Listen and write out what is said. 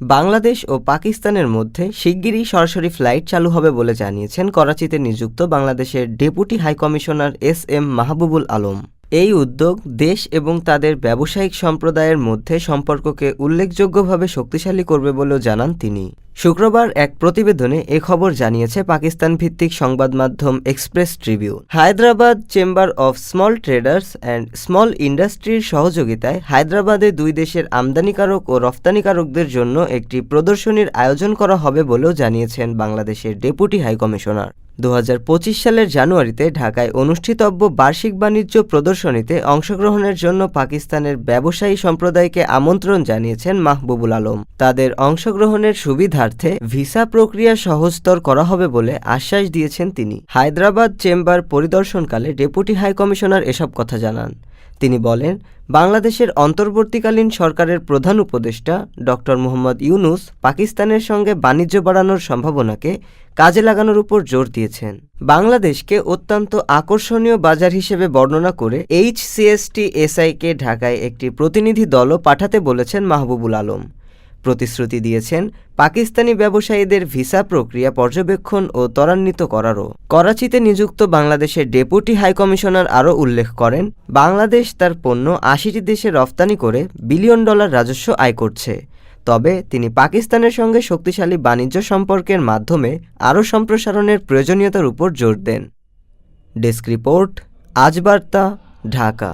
বাংলাদেশ ও পাকিস্তানের মধ্যে শিগগিরই সরাসরি ফ্লাইট চালু হবে বলে জানিয়েছেন করাচিতে নিযুক্ত বাংলাদেশের deputy high commissioner S M Mahbubul Alam. এই উদ্যোগ দেশ এবং তাদের ব্যবসায়িক সম্প্রদায়ের মধ্যে সম্পর্ককে উল্লেখযোগ্যভাবে শক্তিশালী করবে বলেও জানান তিনি। শুক্রবার এক প্রতিবেদনে এ খবর জানিয়েছে পাকিস্তান ভিত্তিক সংবাদ মাধ্যম Express Tribune. Hyderabad Chamber of Small Traders and Small ইন্ডাস্ট্রির সহযোগিতায় হায়দ্রাবাদে দুই দেশের আমদানিকারক ও রফতানিকারকদের জন্য একটি প্রদর্শনীর আয়োজন করা হবে বলেও জানিয়েছেন বাংলাদেশের ডেপুটি হাইকমিশনার। দু হাজার পঁচিশ সালের জানুয়ারিতে ঢাকায় অনুষ্ঠিতব্য বার্ষিক বাণিজ্য প্রদর্শনীতে অংশগ্রহণের জন্য পাকিস্তানের ব্যবসায়ী সম্প্রদায়কে আমন্ত্রণ জানিয়েছেন মাহবুবুল আলম। তাদের অংশগ্রহণের সুবিধার্থে ভিসা প্রক্রিয়া সহজতর করা হবে বলে আশ্বাস দিয়েছেন তিনি। হায়দ্রাবাদ চেম্বার পরিদর্শনকালে ডেপুটি হাইকমিশনার এসব কথা জানান। তিনি বলেন, বাংলাদেশের অন্তর্বর্তীকালীন সরকারের প্রধান উপদেষ্টা ডক্টর মোহাম্মদ ইউনুস পাকিস্তানের সঙ্গে বাণিজ্য বাড়ানোর সম্ভাবনাকে কাজে লাগানোর উপর জোর দিয়েছেন। বাংলাদেশকে অত্যন্ত আকর্ষণীয় বাজার হিসেবে বর্ণনা করে এইচ সিএসটি এসআইকে ঢাকায় একটি প্রতিনিধি দলও পাঠাতে বলেছেন মাহবুবুল আলম। প্রতিশ্রুতি দিয়েছেন পাকিস্তানি ব্যবসায়ীদের ভিসা প্রক্রিয়া পর্যবেক্ষণ ও ত্বরান্বিত করারও। করাচিতে নিযুক্ত বাংলাদেশের ডেপুটি হাইকমিশনার আরও উল্লেখ করেন, বাংলাদেশ তার পণ্য আশিটি দেশে রফতানি করে বিলিয়ন ডলার রাজস্ব আয় করছে। তবে তিনি পাকিস্তানের সঙ্গে শক্তিশালী বাণিজ্য সম্পর্কের মাধ্যমে আরও সম্প্রসারণের প্রয়োজনীয়তার উপর জোর দেন। ডেস্ক রিপোর্ট, আজ বার্তা, ঢাকা।